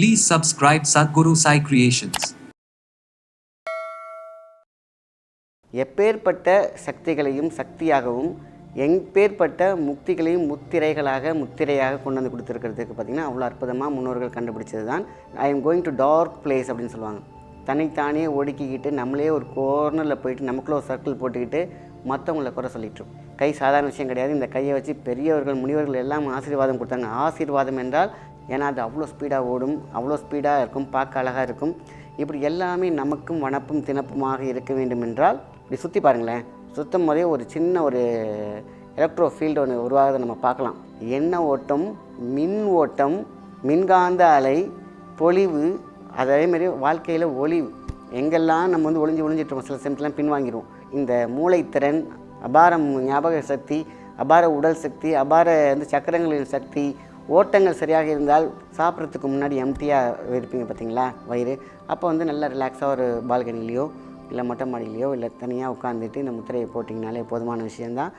Please subscribe Sadhguru Sai Creations. எப்பேற்பட்ட சக்திகளையும் சக்தியாகவும் எப்பேற்பட்ட முக்திகளையும் முத்திரைகளாக முத்திரையாக கொண்டு வந்து கொடுத்துருக்கிறதுக்கு பார்த்திங்கன்னா அவ்வளோ அற்புதமாக முன்னோர்கள் கண்டுபிடிச்சது தான் I am going to dark place அப்படின்னு சொல்லுவாங்க. தன்னைத்தானே ஒடுக்கிக்கிட்டு நம்மளே ஒரு கோர்னரில் போயிட்டு நமக்குள்ள ஒரு சர்க்கிள் போட்டுக்கிட்டு மற்றவங்கள குறை சொல்லிட்டுரும் கை சாதாரண விஷயம் கிடையாது. இந்த கையை வச்சு பெரியவர்கள் முனிவர்கள் எல்லாம் ஆசீர்வாதம் கொடுத்தாங்க. ஆசீர்வாதம் என்றால் ஏன்னா அது அவ்வளோ ஸ்பீடாக ஓடும் அவ்வளோ ஸ்பீடாக இருக்கும் பார்க்க அழகாக இருக்கும். இப்படி எல்லாமே நமக்கும் வனப்பும் தினப்புமாக இருக்க வேண்டும் என்றால் இப்படி சுற்றி பாருங்களேன். சுத்தம் போதே ஒரு சின்ன ஒரு எலக்ட்ரோ ஃபீல்டு ஒன்று உருவாகிறத நம்ம பார்க்கலாம். எண்ணெய் ஓட்டம் மின் ஓட்டம் மின்காந்த அலை பொழிவு அதேமாரி வாழ்க்கையில் ஒளிவு. எங்கெல்லாம் நம்ம வந்து ஒளிஞ்சு ஒளிஞ்சிட்டு சில சமயத்துலாம் பின்வாங்கிடுவோம். இந்த மூளைத்திறன் அபாரம் ஞாபக சக்தி அபார உடல் சக்தி அபார வந்து சக்கரங்களின் சக்தி ஓட்டங்கள் சரியாக இருந்தால் சாப்பிட்றதுக்கு முன்னாடி எம்டியாக இருப்பீங்க பார்த்தீங்களா? வயிறு. அப்போ வந்து நல்லா ரிலாக்ஸாக ஒரு பால்கனிலேயோ இல்லை மொட்டை மாடியிலையோ இல்லை தனியாக உட்காந்துட்டு இந்த முத்திரையை போட்டிங்கனாலே போதுமான விஷயந்தான்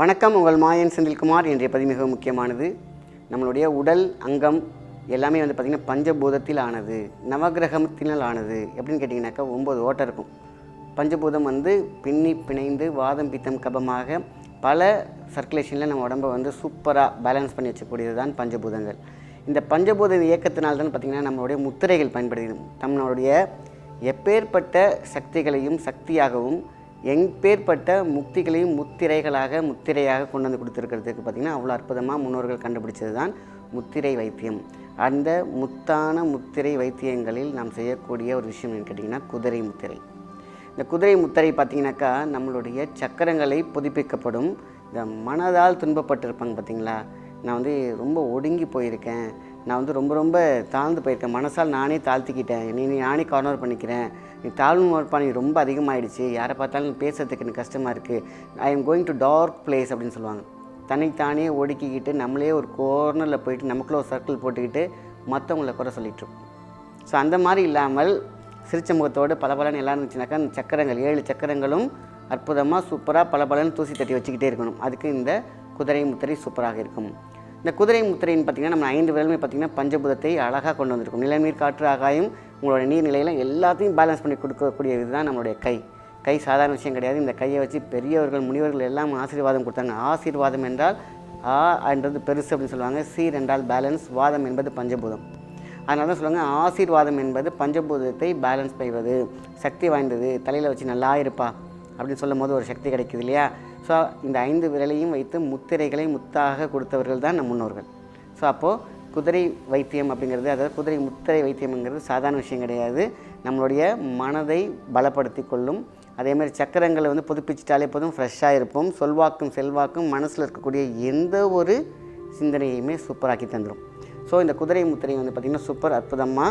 வணக்கம். உங்கள் மாயன் செந்தில்குமார். இன்றைய பதிவு மிக முக்கியமானது. நம்மளுடைய உடல் அங்கம் எல்லாமே வந்து பார்த்திங்கன்னா பஞ்சபூதத்தில் ஆனது நவகிரகத்தினால் ஆனது எப்படின்னு கேட்டிங்கனாக்கா ஒம்பது ஓட்டம் இருக்கும். பஞ்சபூதம் வந்து பின்னி பிணைந்து வாதம் பித்தம் கபமாக பல சர்க்குலேஷனில் நம்ம உடம்பை வந்து சூப்பராக பேலன்ஸ் பண்ணி வச்சக்கூடியது தான் பஞ்சபூதங்கள். இந்த பஞ்சபூத இயக்கத்தினால் தான் பார்த்திங்கன்னா நம்மளுடைய முத்திரைகள் பயன்படுகிறது. நம்மளுடைய எப்பேற்பட்ட சக்திகளையும் சக்தியாகவும் எப்பேற்பட்ட முக்திகளையும் முத்திரைகளாக முத்திரையாக கொண்டு வந்து கொடுத்துருக்கிறதுக்கு பார்த்திங்கன்னா அவ்வளோ அற்புதமாக முன்னோர்கள் கண்டுபிடிச்சது தான் முத்திரை வைத்தியம். அந்த முத்தான முத்திரை வைத்தியங்களில் நாம் செய்யக்கூடிய ஒரு விஷயம் என்னன்னு கேட்டிங்கன்னா குதிரை முத்திரை. இந்த குதிரை முத்திரை பார்த்தீங்கன்னாக்கா நம்மளுடைய சக்கரங்களை புதுப்பிக்கப்படும். இந்த மனதால் துன்பப்பட்டிருப்பாங்க பார்த்தீங்களா? நான் வந்து ரொம்ப ஒடுங்கி போயிருக்கேன். நான் வந்து ரொம்ப ரொம்ப தாழ்ந்து போயிருக்கேன். மனசால் நானே தாழ்த்திக்கிட்டேன். நீ நீ நானே கார்னர் பண்ணிக்கிறேன். நீ தாழ்வு மறுப்பானி ரொம்ப அதிகமாகிடுச்சு யாரை பார்த்தாலும் பேசுறதுக்கு எனக்கு கஷ்டமாக இருக்குது I am going to dark place அப்படின்னு சொல்லுவாங்க. தன்னைத்தானே ஒடுக்கிக்கிட்டு நம்மளே ஒரு கோர்னரில் போயிட்டு நமக்குள்ள ஒரு சர்க்கிள் போட்டுக்கிட்டு மற்றவங்கள குறை சொல்லிட்டுருக்கோம் ஸோ அந்த மாதிரி இல்லாமல் சிரிச்ச முகத்தோடு பளபளன்னு எல்லாம் இருந்துச்சுனாக்கா அந்த சக்கரங்கள் ஏழு சக்கரங்களும் அற்புதமாக சூப்பராக பளபளன்னு தூசி தட்டி வச்சுக்கிட்டே இருக்கணும். அதுக்கு இந்த குதிரை முத்திரை சூப்பராக இருக்கும். இந்த குதிரை முத்திரைன்னு பார்த்திங்கன்னா நம்ம ஐந்து விரலுமே பார்த்திங்கன்னா பஞ்சபூதத்தை அழகாக கொண்டு வந்திருக்கும். நிலநீர் காற்று ஆகாயம் உங்களோட நீர்நிலையில் எல்லாத்தையும் பேலன்ஸ் பண்ணி கொடுக்கக்கூடிய இதுதான் நம்மளுடைய கை. கை சாதாரண விஷயம் கிடையாது. இந்த கையை வச்சு பெரியவர்கள் முனிவர்கள் எல்லாம் ஆசீர்வாதம் கொடுத்தாங்க. ஆசீர்வாதம் என்றால் ஆ என்றது பெருசு அப்படின்னு சொல்லுவாங்க. சீர் என்றால் பேலன்ஸ் வாதம் என்பது பஞ்சபூதம். அதனால தான் சொல்லுவாங்க ஆசீர்வாதம் என்பது பஞ்சபூதத்தை பேலன்ஸ் செய்வது. சக்தி வாய்ந்தது. தலையில் வச்சு நல்லா இருப்பா அப்படின்னு சொல்லும் போது ஒரு சக்தி கிடைக்குது இல்லையா? ஸோ இந்த ஐந்து விரலையும் வைத்து முத்திரைகளை முத்தாக கொடுத்தவர்கள் தான் நம் முன்னோர்கள். ஸோ அப்போது குதிரை வைத்தியம் அப்படிங்கிறது அதாவது குதிரை முத்திரை வைத்தியம்ங்கிறது சாதாரண விஷயம் கிடையாது. நம்மளுடைய மனதை பலப்படுத்தி கொள்ளும் அதேமாதிரி சக்கரங்களை வந்து புதுப்பிச்சிட்டாலே போதும் ஃப்ரெஷ்ஷாக இருப்போம். சொல்வாக்கும் செல்வாக்கும் மனசில் இருக்கக்கூடிய எந்த ஒரு சிந்தனையுமே சூப்பராக்கி தந்துடும் ஸோ இந்த குதிரை முத்திரை வந்து பார்த்திங்கன்னா சூப்பர் அற்புதமாக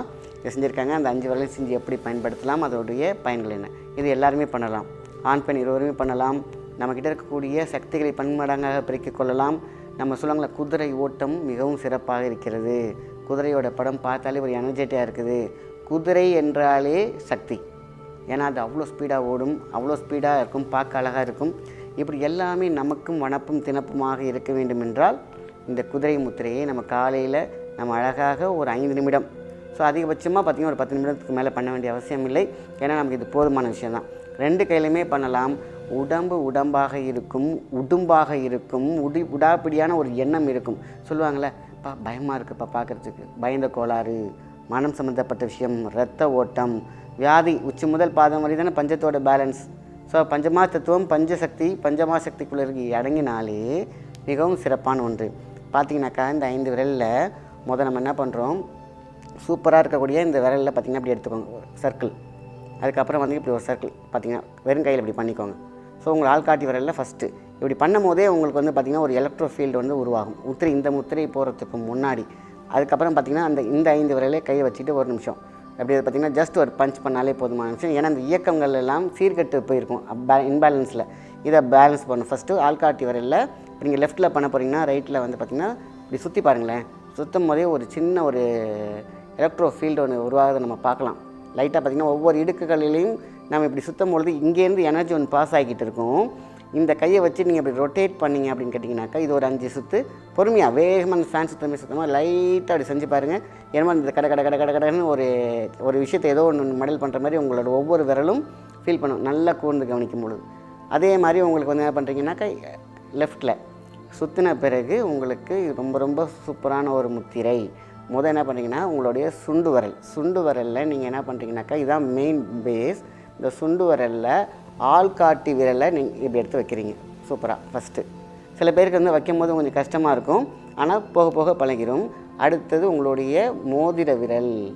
செஞ்சுருக்காங்க. அந்த அஞ்சு வரலையும் செஞ்சு எப்படி பயன்படுத்தலாம் அதோடைய பயன்கள் என்ன? இது எல்லாருமே பண்ணலாம். ஆண் பெண் இருவருமே பண்ணலாம். நம்மக்கிட்ட இருக்கக்கூடிய சக்திகளை பன்மடங்காக பெருக்கிக் கொள்ளலாம். நம்ம சொல்லுவாங்களே குதிரை ஓட்டம் மிகவும் சிறப்பாக இருக்கிறது. குதிரையோட படம் பார்த்தாலே ஒரு எனர்ஜெட்டிக்காக இருக்குது. குதிரை என்றாலே சக்தி. ஏன்னா அது அவ்வளோ ஸ்பீடாக ஓடும் அவ்வளோ ஸ்பீடாக இருக்கும் பார்க்க அழகாக இருக்கும். இப்படி எல்லாமே நமக்கும் வனப்பும் திணப்புமாக இருக்க வேண்டும் என்றால் இந்த குதிரை முத்திரையை நம்ம காலையில் நம்ம அழகாக ஒரு ஐந்து நிமிடம் ஸோ அதிகபட்சமாக பார்த்திங்கன்னா ஒரு பத்து நிமிடத்துக்கு மேலே பண்ண வேண்டிய அவசியம் இல்லை. ஏன்னா நமக்கு இது போதுமான விஷயம் தான். ரெண்டு கையிலுமே பண்ணலாம். உடம்பு உடம்பாக இருக்கும் உடும்பாக இருக்கும் உடி உடாப்பிடியான ஒரு எண்ணம் இருக்கும். சொல்லுவாங்களே பா பயமாக இருக்குப்பா பார்க்குறதுக்கு பயந்த கோளாறு. மனம் சம்மந்தப்பட்ட விஷயம் இரத்த ஓட்டம் வியாதி உச்சி முதல் பாதம் வரை தானே பஞ்சத்தோட பேலன்ஸ் ஸோ பஞ்சமா தத்துவம் பஞ்சசக்தி பஞ்சமா சக்திக்குள்ளே இருக்கு அடங்கினாலே மிகவும் சிறப்பான ஒன்று. பார்த்தீங்கன்னாக்கா இந்த ஐந்து விரலில் முதல் நம்ம என்ன பண்ணுறோம் சூப்பராக இருக்கக்கூடிய இந்த விரலில் பார்த்திங்கன்னா இப்படி எடுத்துக்கோங்க. சர்க்கிள் அதுக்கப்புறம் வந்து இப்படி ஒரு சர்க்கிள் பார்த்தீங்கன்னா வெறும் கையில் இப்படி பண்ணிக்கோங்க. ஸோ உங்கள் ஆள்காட்டி விரலில் ஃபஸ்ட்டு இப்படி பண்ணும் போதே உங்களுக்கு வந்து பார்த்திங்கன்னா ஒரு எலக்ட்ரோ ஃபீல்டு வந்து உருவாகும். முத்திரை இந்த முத்திரை போகிறதுக்கு முன்னாடி. அதுக்கப்புறம் பார்த்திங்கன்னா அந்த இந்த ஐந்து விரலே கையை வச்சுட்டு ஒரு நிமிஷம். அப்படி பார்த்திங்கன்னா ஜஸ்ட் ஒரு பஞ்ச் பண்ணாலே போதுமான விஷயம் ஏன்னா அந்த இயக்கங்கள் எல்லாம் சீர்கட்டு போயிருக்கும். இன்பேலன்ஸில் இதை பேலன்ஸ் பண்ணணும். ஃபஸ்ட்டு ஆள்காட்டி விரலில் நீங்கள் லெஃப்ட்டில் பண்ண போகிறீங்கன்னா ரைட்டில் வந்து பார்த்திங்கன்னா இப்படி சுற்றி பாருங்களேன். சுற்றும் போதே ஒரு சின்ன ஒரு எலக்ட்ரோ ஃபீல்டு ஒன்று உருவாகிறத நம்ம பார்க்கலாம். லைட்டாக பார்த்திங்கன்னா ஒவ்வொரு இடுக்குகளிலையும் நம்ம இப்படி சுற்றும் பொழுது இங்கேருந்து எனர்ஜி ஒன்று பாஸ் ஆகிக்கிட்டு இருக்கும். இந்த கையை வச்சு நீங்கள் அப்படி ரொட்டேட் பண்ணீங்க அப்படின்னு கேட்டிங்கனாக்கா இது ஒரு அஞ்சு சுற்று பொறுமையாக வேகமாக அந்த ஃபேன் சுத்தமே சுத்தமாக லைட்டாக அப்படி செஞ்சு பாருங்கள் ஏன்னா இந்த கடை கடை கடை கடை கடைன்னு ஒரு ஒரு விஷயத்தை ஏதோ ஒன்று மடல் பண்ணுற மாதிரி உங்களோட ஒவ்வொரு விரலும் ஃபீல் பண்ணும். நல்லா கூர்ந்து கவனிக்கும் பொழுது. அதே மாதிரி உங்களுக்கு வந்து என்ன பண்ணுறீங்கன்னாக்கா லெஃப்ட்டில் சுற்றின பிறகு உங்களுக்கு ரொம்ப ரொம்ப சூப்பரான ஒரு முத்திரை. முதல் என்ன பண்ணுறீங்கன்னா உங்களுடைய சுண்டு வரல். சுண்டு வரலில் நீங்கள் என்ன பண்ணுறீங்கனாக்கா இதுதான் மெயின் பேஸ் இந்த சுண்டு வரலில் ஆள்காட்டி விரலை நீங்கள் இப்படி எடுத்து வைக்கிறீங்க. சூப்பராக ஃபஸ்ட்டு சில பேருக்கு வந்து வைக்கும்போது கொஞ்சம் கஷ்டமாக இருக்கும். ஆனால் போக போக பழகிடும் அடுத்தது உங்களுடைய மோதிர விரல்.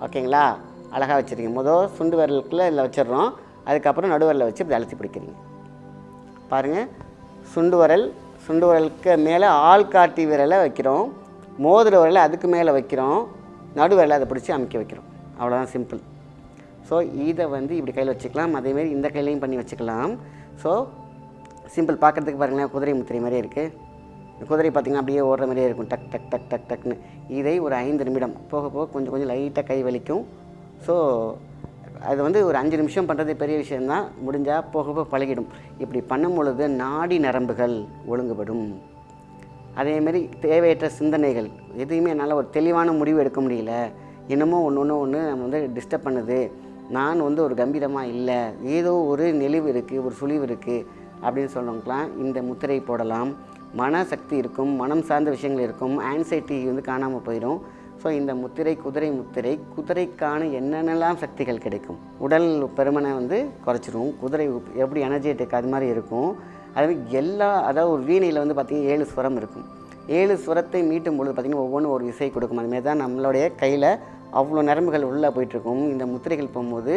ஓகேங்களா? அழகாக வச்சுருக்கீங்க. முதல் சுண்டு விரலுக்குள்ளே இதில் வச்சிடுறோம். அதுக்கப்புறம் நடுவரில் வச்சு இப்படி அழைச்சி பிடிக்கிறீங்க. பாருங்கள் சுண்டு விரல். சுண்டு விரலுக்கு மேலே ஆள்காட்டி விரலை வைக்கிறோம். மோதிர விரலை அதுக்கு மேலே வைக்கிறோம். நடுவரில் அதை பிடிச்சி அமைக்க வைக்கிறோம். அவ்வளோதான் சிம்பிள் ஸோ இதை வந்து இப்படி கையில் வச்சுக்கலாம். அதேமாரி இந்த கையிலையும் பண்ணி வச்சுக்கலாம். ஸோ சிம்பிள் பார்க்குறதுக்கு பாருங்களேன் குதிரை முத்திரை மாதிரியே இருக்குது குதிரை பார்த்திங்கன்னா அப்படியே ஓடுற மாதிரியே இருக்கும். டக் டக் டக் டக் டக்னு. இதை ஒரு ஐந்து நிமிடம் போக போக கொஞ்சம் கொஞ்சம் லைட்டாக கை வலிக்கும். ஸோ அது வந்து ஒரு அஞ்சு நிமிஷம் பண்ணுறது பெரிய விஷயந்தான் முடிஞ்சால் போக போக பழகிடும். இப்படி பண்ணும் பொழுது நாடி நரம்புகள் ஒழுங்குபடும். அதேமாரி தேவையற்ற சிந்தனைகள். எதுவுமே என்னால் ஒரு தெளிவான முடிவு எடுக்க முடியல. என்னமோ ஒன்று ஒன்று ஒன்று நம்ம வந்து டிஸ்டர்ப் பண்ணுது. நான் வந்து ஒரு கம்பீரமாக இல்லை ஏதோ ஒரு நெளிவு இருக்குது ஒரு சுழிவு இருக்குது அப்படின்னு சொன்னவங்களாம் இந்த முத்திரை போடலாம். மனசக்தி இருக்கும் மனம் சார்ந்த விஷயங்கள் இருக்கும் ஆன்சைட்டி வந்து காணாமல் போயிடும் ஸோ இந்த முத்திரை குதிரை முத்திரை குதிரைக்கான என்னென்னலாம் சக்திகள் கிடைக்கும்? உடல் பெருமனை வந்து குறைச்சிரும் குதிரை எப்படி எனர்ஜெட்டிக் அது மாதிரி இருக்கும். அது எல்லா அதாவது ஒரு வீணையில் வந்து பார்த்திங்கன்னா ஏழு ஸ்வரம் இருக்கும். ஏழு ஸ்வரத்தை மீட்டும் பொழுது பார்த்திங்கன்னா ஒவ்வொன்றும் ஒரு இசை கொடுக்கும். அதுமாரி தான் நம்மளுடைய கையில் அவ்வளோ நரம்புகள் உள்ளே போயிட்டுருக்கும். இந்த முத்திரைகள் போகும்போது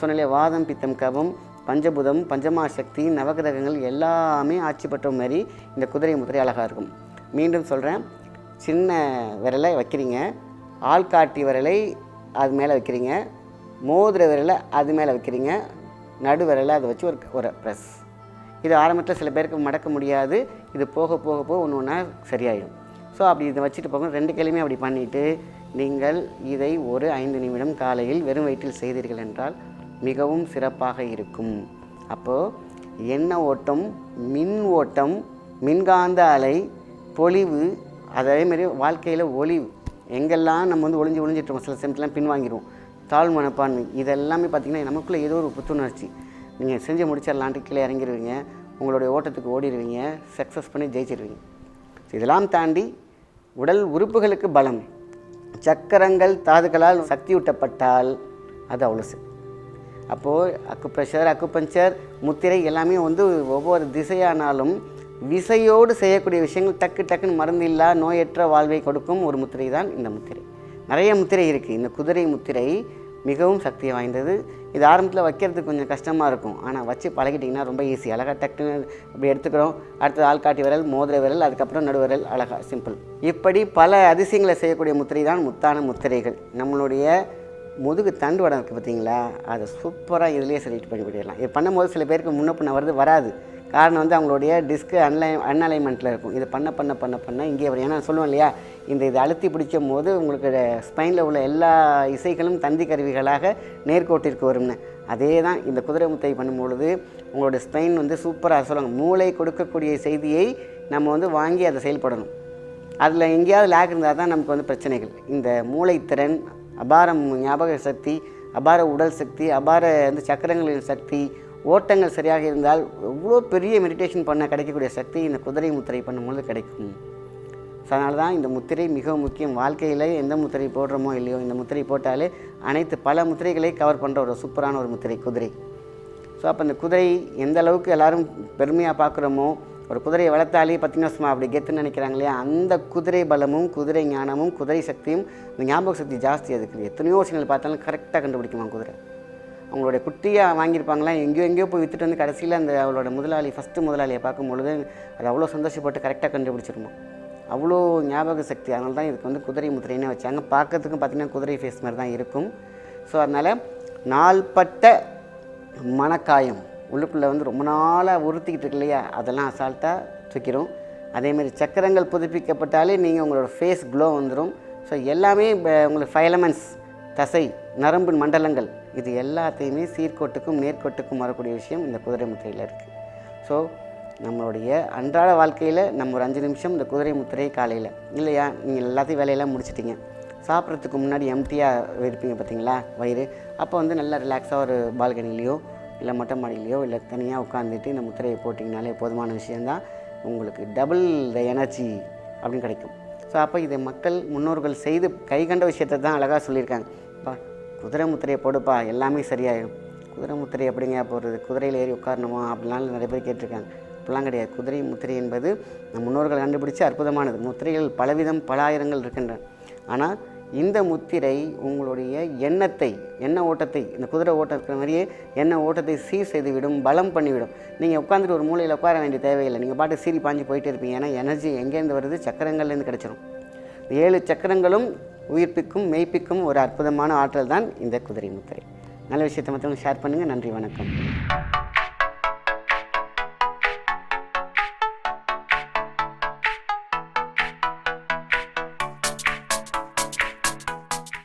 சொன்னாலே வாதம் பித்தம் கபம் பஞ்சபுதம் பஞ்சமா சக்தி நவகிரகங்கள் எல்லாமே ஆட்சி பெற்ற மாதிரி இந்த குதிரை முத்திரை அழகாக இருக்கும். மீண்டும் சொல்கிறேன் சின்ன விரலை வைக்கிறீங்க ஆள்காட்டி விரலை அது மேலே வைக்கிறீங்க மோதிர விரலை அது மேலே வைக்கிறீங்க நடு விரலை அதை வச்சு ஒரு ஒரு ப்ரெஸ் இது ஆரம்பத்தில் சில பேருக்கு மடக்க முடியாது இது போக போக போக ஒன்று ஒன்றா சரியாயிடும். ஸோ அப்படி இதை வச்சுட்டு போக ரெண்டு கையிலுமே அப்படி பண்ணிவிட்டு நீங்கள் இதை ஒரு ஐந்து நிமிடம் காலையில் வெறும் வயிற்றில் செய்தீர்கள் என்றால் மிகவும் சிறப்பாக இருக்கும். அப்போது எண்ண ஓட்டம் மின் ஓட்டம் மின்காந்த அலை பொலிவு அதேமாரி வாழ்க்கையில் ஒளிவு எங்கெல்லாம் நம்ம வந்து ஒளிஞ்சு ஒளிஞ்சிட்டு சில சமயத்துலாம் பின்வாங்கிடுவோம் தாழ் மனப்பான்மை இதெல்லாமே பார்த்திங்கன்னா நமக்குள்ளே ஏதோ ஒரு புத்துணர்ச்சி. நீங்கள் செஞ்சு முடிச்சிடலான்ட்டு கீழே இறங்கிடுவீங்க உங்களுடைய ஓட்டத்துக்கு ஓடிடுவீங்க சக்ஸஸ் பண்ணி ஜெயிச்சிருவீங்க. இதெல்லாம் தாண்டி உடல் உறுப்புகளுக்கு பலம். சக்கரங்கள் தாதுக்களால் சக்தியூட்டப்பட்டால் அது அவ்வளோ சரி. அப்போது அக்குப்ரெஷர் அக்குபஞ்சர் முத்திரை எல்லாமே வந்து ஒவ்வொரு திசையானாலும் விசையோடு செய்யக்கூடிய விஷயங்கள் டக்கு டக்குன்னு மருந்து இல்லா நோயற்ற வாழ்வை கொடுக்கும் ஒரு முத்திரை தான் இந்த முத்திரை. நிறைய முத்திரை இருக்குது இந்த குதிரை முத்திரை மிகவும் சக்தி வாய்ந்தது. இது ஆரம்பத்தில் வைக்கிறதுக்கு கொஞ்சம் கஷ்டமாக இருக்கும். ஆனால் வச்சு பழகிட்டிங்கன்னா ரொம்ப ஈஸி அழகாக டக்குன்னு இப்படி எடுத்துக்கிறோம். அடுத்தது ஆள்காட்டி விரல் மோதிர விரல் அதுக்கப்புறம் நடுவரல் அழகா சிம்பிள் இப்படி பல அதிசயங்களை செய்யக்கூடிய முத்திரை தான் முத்தான முத்திரைகள். நம்மளுடைய முதுகு தண்டு வடம் இருக்குது பார்த்தீங்களா? அதை சூப்பராக இதுலேயே செலக்ட் பண்ணி விடலாம் இது பண்ணும்போது சில பேருக்கு முன்ன பின்ன வருது. வராது காரணம் வந்து அவங்களுடைய டிஸ்க்கு அன்லை அன்அலைன்மெண்ட்டில் இருக்கும். இது பண்ண பண்ண பண்ண பண்ண இங்கே வரும். ஏன்னா சொல்லுவோம் இல்லையா? இந்த இதை அழுத்தி பிடிக்கும் போது உங்களுக்கு ஸ்பைனில் உள்ள எல்லா இசைகளும் தந்தி கருவிகளாக நேர்கோட்டிற்கு வரும்னு. அதே தான் இந்த குதிரை முத்தை பண்ணும்பொழுது உங்களோட ஸ்பெயின் வந்து சூப்பராக சொல்லுவாங்க. மூளை கொடுக்கக்கூடிய செய்தியை நம்ம வந்து வாங்கி அதை செயல்படணும். அதில் எங்கேயாவது லேக் இருந்தால் தான் நமக்கு வந்து பிரச்சனைகள். இந்த மூளைத்திறன் அபாரம் ஞாபக சக்தி அபார உடல் சக்தி அபார வந்து சக்கரங்களின் சக்தி ஓட்டங்கள் சரியாக இருந்தால் எவ்வளோ பெரிய மெடிடேஷன் பண்ண கிடைக்கக்கூடிய சக்தி இந்த குதிரை முத்திரை பண்ணும்போது கிடைக்கும். ஸோ அதனால தான் இந்த முத்திரை மிக முக்கியம். வாழ்க்கையில் எந்த முத்திரை போடுறோமோ இல்லையோ இந்த முத்திரை போட்டாலே அனைத்து பல முத்திரைகளை கவர் பண்ணுற ஒரு சூப்பரான ஒரு முத்திரை குதிரை. ஸோ அப்போ இந்த குதிரை எந்த அளவுக்கு எல்லாரும் பெருமையாக பார்க்குறோமோ ஒரு குதிரையை வளர்த்தாலே பார்த்தீங்கன்னா வருஷமா அப்படி கெத்துன்னு நினைக்கிறாங்க இல்லையா? அந்த குதிரை பலமும் குதிரை ஞானமும் குதிரை சக்தியும் இந்த ஞாபக சக்தி ஜாஸ்தி அதுக்கு. எத்தனையோ விஷயங்கள் பார்த்தாலும் கரெக்டாக கண்டுபிடிக்குமா குதிரை. அவங்களுடைய குட்டியாக வாங்கியிருப்பாங்களா? எங்கேயோ எங்கேயோ போய் விற்றுட்டு வந்து கடைசியில் அந்த அவளோட முதலாளி ஃபஸ்ட்டு முதலாளியை பார்க்கும் பொழுது அது அவ்வளோ சந்தோஷப்பட்டு கரெக்டாக கண்டுபிடிச்சிருமா அவ்வளோ ஞாபக சக்தி. அதனால தான் இதுக்கு வந்து குதிரை முதிரைன்னு வச்சாங்க. பார்க்கறதுக்கும் பார்த்திங்கன்னா குதிரை ஃபேஸ் மாதிரி தான் இருக்கும். ஸோ அதனால் நாள்பட்ட மனக்காயம். உள்ளுக்குள்ளே வந்து ரொம்ப நாளாக உறுத்திக்கிட்டு இருக்கு இல்லையா? அதெல்லாம் அசால்ட்டாக தூக்கிடும் அதேமாதிரி சக்கரங்கள் புதுப்பிக்கப்பட்டாலே நீங்கள் உங்களோட ஃபேஸ் க்ளோ வந்துடும் ஸோ எல்லாமே உங்களுக்கு ஃபைலமெண்ட்ஸ் தசை நரம்பு மண்டலங்கள் இது எல்லாத்தையுமே சீர்கோட்டுக்கும் நேர்கோட்டுக்கும் வரக்கூடிய விஷயம் இந்த குதிரை முத்திரையில் இருக்குது ஸோ நம்மளுடைய அன்றாட வாழ்க்கையில் நம்ம ஒரு அஞ்சு நிமிஷம் இந்த குதிரை முத்திரை காலையில். இல்லையா? நீங்கள் எல்லாத்தையும் வேலையெல்லாம் முடிச்சிட்டிங்க. சாப்பிட்றதுக்கு முன்னாடி எம்டியாக இருப்பீங்க பார்த்தீங்களா வயிறு. அப்போ வந்து நல்லா ரிலாக்ஸாக ஒரு பால்கனிலேயோ இல்லை மொட்டை மாடியிலையோ இல்லை தனியாக உட்காந்துட்டு இந்த முத்திரையை போட்டிங்கனாலே போதுமான விஷயந்தான் உங்களுக்கு டபுள் த எனர்ஜி அப்படின்னு கிடைக்கும். ஸோ அப்போ இதை மக்கள் முன்னோர்கள் செய்து கை கண்ட விஷயத்தை தான் அழகாக சொல்லியிருக்காங்க. பா குதிரை முத்திரையை போடுப்பா எல்லாமே சரியாயிடும் குதிரை முத்திரை எப்படிங்க போகிறது குதிரையில் ஏறி உட்காரணுமா அப்படிலாம் நிறைய பேர் கேட்டிருக்காங்க. அப்படிலாம் கிடையாது. குதிரை முத்திரை என்பது நம் முன்னோர்கள் கண்டுபிடிச்சு அற்புதமானது. முத்திரைகள் பலவிதம் பல ஆயிரங்கள் இருக்கின்றன. ஆனால் இந்த முத்திரை உங்களுடைய எண்ணத்தை எண்ண ஓட்டத்தை இந்த குதிரை ஓட்டம் இருக்கிற மாதிரியே எண்ண ஓட்டத்தை சீர் செய்துவிடும் பலம் பண்ணிவிடும். நீங்கள் உட்காந்துட்டு ஒரு மூலையில் உட்கார வேண்டிய தேவையில்லை. நீங்கள் பாட்டு சீரி பாஞ்சு போயிட்டே இருப்பீங்க. ஏன்னா எனர்ஜி எங்கேருந்து வருது? சக்கரங்கள்லேருந்து கிடச்சிரும். ஏழு சக்கரங்களும் உயிர்ப்பிக்கும் மெய்ப்பிக்கும் ஒரு அற்புதமான ஆற்றல் தான் இந்த குதிரை முத்திரை. நல்ல விஷயத்தை மற்றவங்க ஷேர் பண்ணுங்கள் நன்றி வணக்கம்.